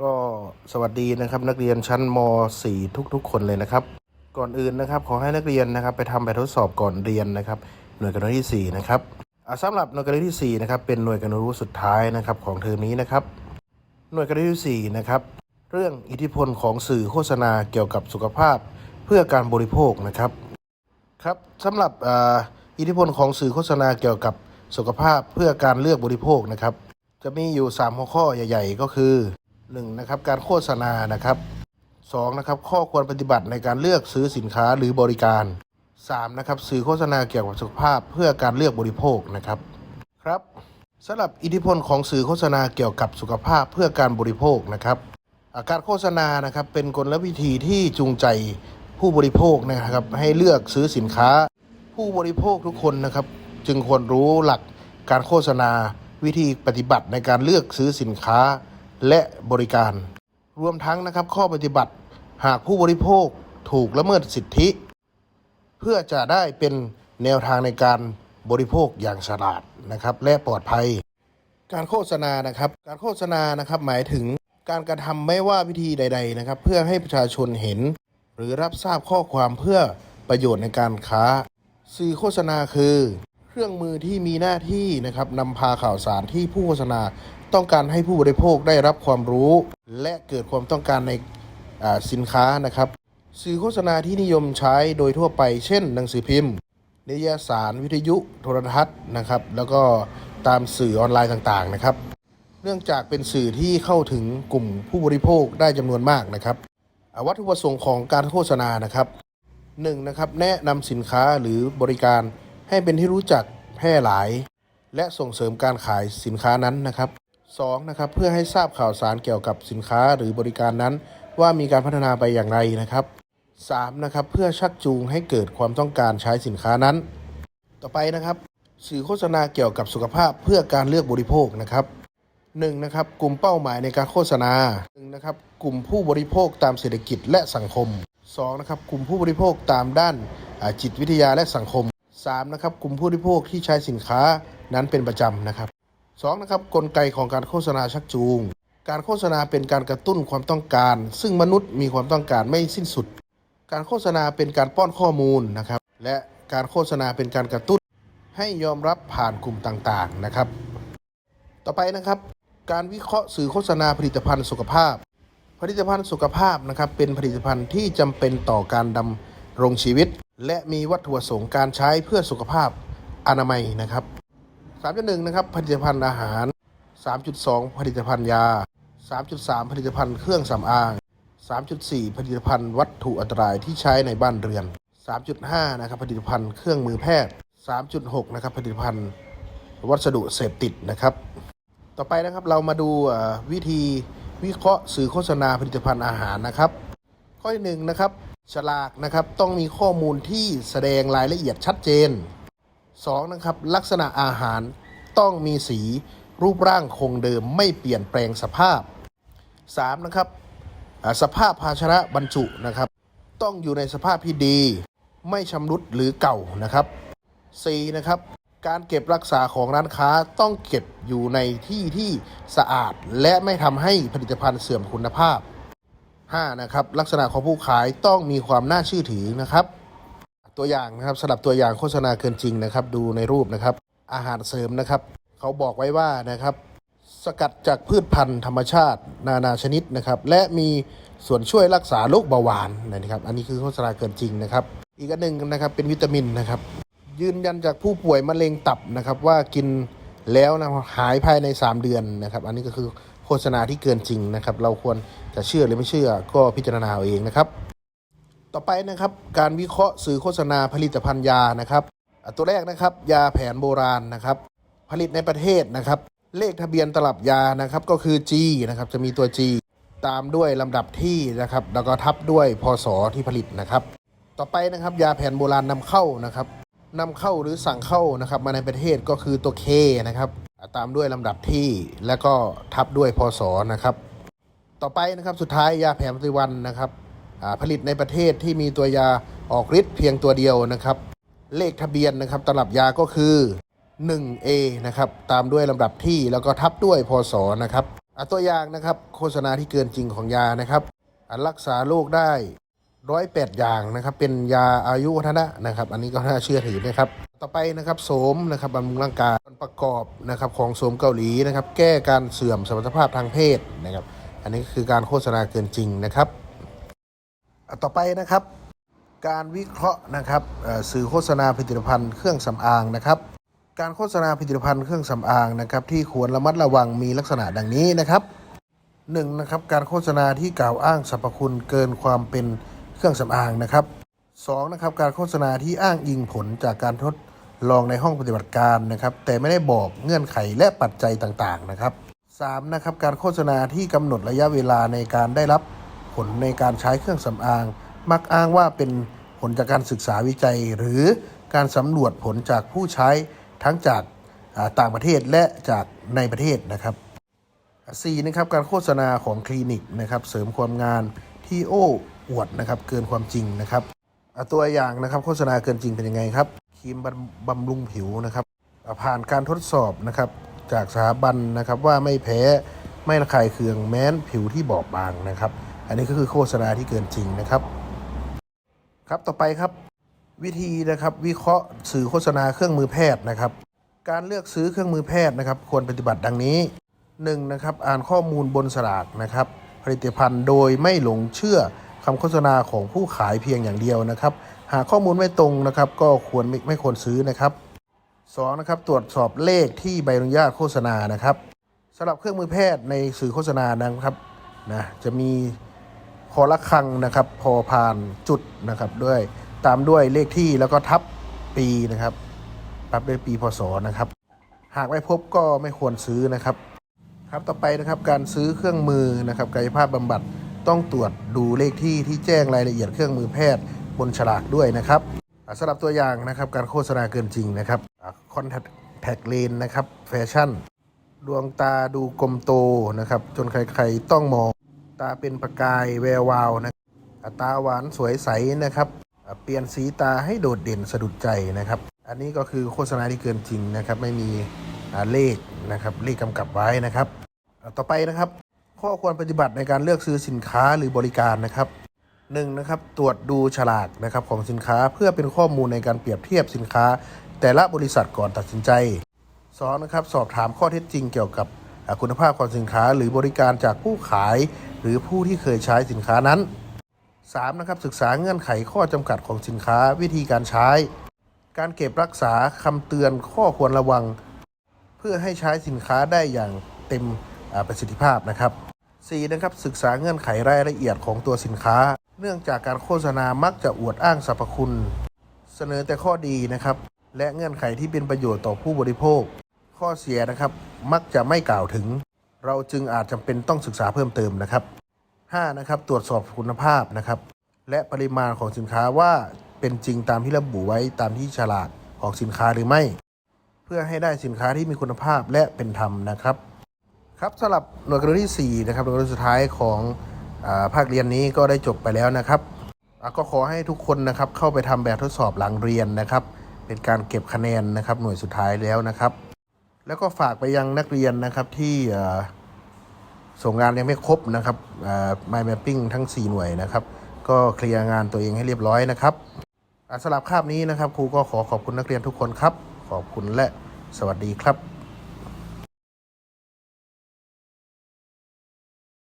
ก็สวัสดีนะครับนักเรียนชั้นม .4 ทุกๆ คนเลยนะครับ ก่อนอื่นนะครับขอให้นักเรียนนะครับไปทำแบบทดสอบก่อนเรียนนะครับ หน่วยการเรียนที่4นะครับอ่าสำหรับหน่วยการเรียนที่4นะครับเป็นหน่วยการเรียนรู้สุดท้ายนะครับของเทอมนี้นะครับ หน่วยการเรียนที่4นะครับเรื่องอิทธิพลของสื่อโฆษณาเกี่ยวกับสุขภาพเพื่อการบริโภคนะครับครับสำหรับอ,อิทธิพลของสื่อโฆษณาเกี่ยวกับสุขภาพเพื่อการเลือกบริโภคนะครับ จะมีอยู่ 3 หัวข้อใหญ่ ๆ ก็คือ 1. นะครับการโฆษณานะครับ 2. นะครับข้อควรปฏิบัติในการเลือกซื้อสินค้าหรือบริการ 3. นะครับสื่อโฆษณาเกี่ยวกับสุขภาพเพื่อการเลือกบริโภคนะครับครับสำหรับอิทธิพลของสื่อโฆษณาเกี่ยวกับสุขภาพเพื่อการบริโภคนะครับาการโฆษณานะครับเป็นกลวิธีที่จูงใจผู้บริโภคนะครับให้เลือกซื้อสินค้า ผู้บริโภคทุกคนนะครับ จึงควรรู้หลักการโฆษณาวิธีปฏิบัติในการเลือกซื้อสินค้า และบริการ รวมทั้งนะครับข้อปฏิบัติหากผู้บริโภคถูกละเมิดสิทธิ เพื่อจะได้เป็นแนวทางในการบริโภคอย่างฉลาดนะครับและปลอดภัย การโฆษณานะครับ การโฆษณานะครับหมายถึงการกระทำไม่ว่าวิธีใด ๆนะครับ เพื่อให้ประชาชนเห็น หรือรับทราบข้อความเพื่อประโยชน์ในการค้า สื่อโฆษณาคือ เครื่องมือที่มีหน้าที่นะครับนำพาข่าวสารที่ผู้โฆษณา ต้องการให้ผู้บริโภคได้รับความรู้ และเกิดความต้องการในสินค้านะครับ สื่อโฆษณาที่นิยมใช้โดยทั่วไป เช่น หนังสือพิมพ์ นิตยสารวิทยุโทรทัศน์นะครับ แล้วก็ตามสื่อออนไลน์ต่างๆนะครับ เนื่องจากเป็นสื่อที่เข้าถึงกลุ่มผู้บริโภคได้จำนวนมากนะครับวัตถุประสงค์ของการโฆษณานะครับหนึ่งนะครับแนะนำสินค้าหรือบริการให้เป็นที่รู้จักแพร่หลาย และส่งเสริมการขายสินค้านั้นนะครับ สองนะครับเพื่อให้ทราบข่าวสารเกี่ยวกับสินค้าหรือบริการนั้น ว่ามีการพัฒนาไปอย่างไรนะครับสามนะครับเพื่อชักจูงให้เกิดความต้องการใช้สินค้านั้น ต่อไปนะครับ สื่อโฆษณาเกี่ยวกับสุขภาพเพื่อการเลือกบริโภคนะครับหนึ่งนะครับกลุ่มเป้าหมายในการโฆษณาหนึ่งนะครับกลุ่มผู้บริโภคตามเศรษฐกิจและสังคมสองนะครับกลุ่มผู้บริโภคตามด้านจิตวิทยาและสังคมสามนะครับกลุ่มผู้บริโภคที่ใช้สินค้านั้นเป็นประจำนะครับ สองนะครับกลไกของการโฆษณาชักจูง การโฆษณาเป็นการกระตุ้นความต้องการ ซึ่งมนุษย์มีความต้องการไม่สิ้นสุด การโฆษณาเป็นการป้อนข้อมูลนะครับ และการโฆษณาเป็นการกระตุ้น ให้ยอมรับผ่านกลุ่มต่างๆนะครับ ต่อไปนะครับ การวิเคราะห์สื่อโฆษณาผลิตภัณฑ์สุขภาพ ผลิตภัณฑ์สุขภาพนะครับเป็นผลิตภัณฑ์ที่จำเป็นต่อการดำรงชีวิต และมีวัตถุประสงค์การใช้เพื่อสุขภาพอนามัยนะครับ 3.1 นะครับ ผลิตภัณฑ์อาหาร 3.2 ผลิตภัณฑ์ยา 3.3 ผลิตภัณฑ์เครื่องสำอาง 3.4 ผลิตภัณฑ์วัตถุอันตรายที่ใช้ในบ้านเรือน 3.5 นะครับ ผลิตภัณฑ์เครื่องมือแพทย์ 3.6 นะครับ ผลิตภัณฑ์วัสดุเสพติดนะครับ ต่อไปนะครับเรามาดูวิธีวิเคราะห์สื่อโฆษณาผลิตภัณฑ์อาหารนะครับ ข้อที่หนึ่งนะครับฉลากนะครับต้องมีข้อมูลที่แสดงรายละเอียดชัดเจน 2. นะครับลักษณะอาหารต้องมีสีรูปร่างคงเดิมไม่เปลี่ยนแปลงสภาพ 3. นะครับสภาพภาชนะบรรจุนะครับ ต้องอยู่ในสภาพที่ดี ไม่ชำรุดหรือเก่านะครับ 4. นะครับการเก็บรักษาของร้านค้าต้องเก็บอยู่ในที่ที่สะอาด และไม่ทำให้ผลิตภัณฑ์เสื่อมคุณภาพ 5. นะครับลักษณะของผู้ขายต้องมีความน่าเชื่อถือนะครับ ตัวอย่างนะครับสำหรับตัวอย่างโฆษณาเกินจริงนะครับ ดูในรูปนะครับ อาหารเสริมนะครับ เขาบอกไว้ว่านะครับ สกัดจากพืชพันธุ์ธรรมชาติ นานาชนิดนะครับ และมีส่วนช่วยรักษาโรคเบาหวานนะครับ อันนี้คือโฆษณาเกินจริงนะครับ อีกอันหนึ่งนะครับเป็นวิตามินนะครับ ยืนยันจากผู้ป่วยมะเร็งตับนะครับ ว่ากินแล้วนะหายภายใน 3 เดือนนะครับ อันนี้ก็คือโฆษณาที่เกินจริงนะครับ เราควรจะเชื่อหรือไม่เชื่อก็พิจารณาเอาเองนะครับ ต่อไปนะครับการวิเคราะห์สื่อโฆษณาผลิตภัณฑ์ยานะครับ ตัวแรกนะครับ ยาแผนโบราณนะครับ ผลิตในประเทศนะครับ เลขทะเบียนตลับยานะครับก็คือ G นะครับจะมีตัว G ตามด้วยลำดับที่นะครับ แล้วก็ทับด้วยพศที่ผลิตนะครับ ต่อไปนะครับ ยาแผนโบราณนำเข้านะครับนำเข้าหรือสั่งเข้านะครับ มาในประเทศก็คือตัว K นะครับ ตามด้วยลำดับที่แล้วก็ทับด้วยพศนะครับ ต่อไปนะครับสุดท้ายยาแผนปัจจุบันนะครับ ผลิตในประเทศที่มีตัวยาออกฤทธิ์เพียงตัวเดียวนะครับ เลขทะเบียนนะครับตลับยาก็คือ 1A นะครับตามด้วยลำดับที่แล้วก็ทับด้วยพศนะครับตัวอย่างนะครับโฆษณาที่เกินจริงของยานะครับรักษาโรคได้ร้อยแปดอย่างนะครับเป็นยาอายุวัฒนะนะครับ อันนี้ก็น่าเชื่อถือนะครับ ต่อไปนะครับโสมนะครับบำรุงร่างกายประกอบนะครับของโสมเกาหลีนะครับ แก้การเสื่อมสมรรถภาพทางเพศนะครับ อันนี้คือการโฆษณาเกินจริงนะครับ ต่อไปนะครับ การวิเคราะห์นะครับสื่อโฆษณาผลิตภัณฑ์เครื่องสำอางนะครับ การโฆษณาผลิตภัณฑ์เครื่องสำอางนะครับ ที่ควรระมัดระวังมีลักษณะดังนี้นะครับหนึ่งนะครับการโฆษณาที่กล่าวอ้างสรรพคุณเกินความเป็นเครื่องสำอางนะครับสองนะครับการโฆษณาที่อ้างอิงผลจากการทดลองในห้องปฏิบัติการนะครับ แต่ไม่ได้บอกเงื่อนไขและปัจจัยต่างๆนะครับสามนะครับการโฆษณาที่กำหนดระยะเวลาในการได้รับ ผลในการใช้เครื่องสำอาง มักอ้างว่าเป็นผลจากการศึกษาวิจัย หรือการสำรวจผลจากผู้ใช้ทั้งจากต่างประเทศและจากในประเทศนะครับ4นะครับการโฆษณาของคลินิกนะครับเสริมความงานที่โอ้อวดนะครับเกินความจริงนะครับตัวอย่างนะครับโฆษณาเกินจริงเป็นยังไงครับครีมบำบำรุงผิวนะครับผ่านการทดสอบนะครับจากสถาบันนะครับว่าไม่แพ้ไม่ระคายเคืองแม้นผิวที่บอบบางนะครับ อันนี้ก็คือโฆษณาที่เกินจริงนะครับ ครับต่อไปครับ วิธีนะครับวิเคราะห์สื่อโฆษณาเครื่องมือแพทย์นะครับ การเลือกซื้อเครื่องมือแพทย์นะครับ ควรปฏิบัติดังนี้ 1. นะครับอ่านข้อมูลบนสลากนะครับผลิตภัณฑ์โดยไม่หลงเชื่อคำโฆษณาของผู้ขายเพียงอย่างเดียวนะครับ หากข้อมูลไม่ตรงนะครับ ก็ควรไม่ไม่ควรซื้อนะครับ 2. นะครับตรวจสอบเลขที่ใบอนุญาตโฆษณานะครับสำหรับเครื่องมือแพทย์ในสื่อโฆษณานะครับนะจะมี คอละครังนะครับ พอพานจุดนะครับ ด้วยตามด้วยเลขที่แล้วก็ทับปีนะครับทับด้วยปีพศนะครับ หากไม่พบก็ไม่ควรซื้อนะครับ ครับต่อไปนะครับการซื้อเครื่องมือนะครับกายภาพบำบัดต้องตรวจดูเลขที่ที่แจ้งรายละเอียดเครื่องมือแพทย์บนฉลากด้วยนะครับสำหรับตัวอย่างนะครับการโฆษณาเกินจริงนะครับคอนแทคเลนนะครับแฟชั่น ดวงตาดูกลมโตนะครับ จนใครๆต้องมอง ตาเป็นประกายแวววาวนะตาหวานสวยใสนะครับ เปลี่ยนสีตาให้โดดเด่นสะดุดใจนะครับ อันนี้ก็คือโฆษณาที่เกินจริงนะครับ ไม่มีเลขนะครับเลขกำกับไว้นะครับ ต่อไปนะครับ ข้อควรปฏิบัติในการเลือกซื้อสินค้าหรือบริการนะครับหนึ่งนะครับตรวจดูฉลากนะครับของสินค้าเพื่อเป็นข้อมูลในการเปรียบเทียบสินค้า แต่ละบริษัทก่อนตัดสินใจสองนะครับสอบถามข้อเท็จจริงเกี่ยวกับคุณภาพของสินค้าหรือบริการจากผู้ขาย หรือผู้ที่เคยใช้สินค้านั้น 3. นะครับศึกษาเงื่อนไขข้อจำกัดของสินค้าวิธีการใช้ การเก็บรักษาคำเตือนข้อควรระวัง เพื่อให้ใช้สินค้าได้อย่างเต็มประสิทธิภาพนะครับ 4. นะครับศึกษาเงื่อนไขรายละเอียดของตัวสินค้า เนื่องจากการโฆษณามักจะอวดอ้างสรรพคุณ เสนอแต่ข้อดีนะครับ และเงื่อนไขที่เป็นประโยชน์ต่อผู้บริโภค ข้อเสียนะครับมักจะไม่กล่าวถึง เราจึงอาจจำเป็นต้องศึกษาเพิ่มเติมนะครับ 5. นะครับตรวจสอบคุณภาพนะครับ และปริมาณของสินค้าว่าเป็นจริงตามที่ระบุไว้ตามที่ฉลากของสินค้าหรือไม่ เพื่อให้ได้สินค้าที่มีคุณภาพและเป็นธรรมนะครับ ครับสำหรับหน่วยการเรียนที่4นะครับหน่วยกรเรีสุดท้ายของอาภาคเรียนนี้ก็ได้จบไปแล้วนะครับก็ขอให้ทุกคนนะครับเข้าไปทำแบบทดสอบหลังเรียนนะครับ เป็นการเก็บคะแนนนะครับ หน่วยสุดท้ายแล้วนะครับ แล้วก็ฝากไปยังนักเรียนนะครับที่ส่งงานยังไม่ครบนะครับอ่า mind mapping ทั้ง 4 หน่วยนะครับ ก็เคลียร์งานตัวเองให้เรียบร้อยนะครับสำหรับคาบนี้นะครับครูก็ขอขอบคุณนักเรียนทุกคนครับ ขอบคุณและสวัสดีครับ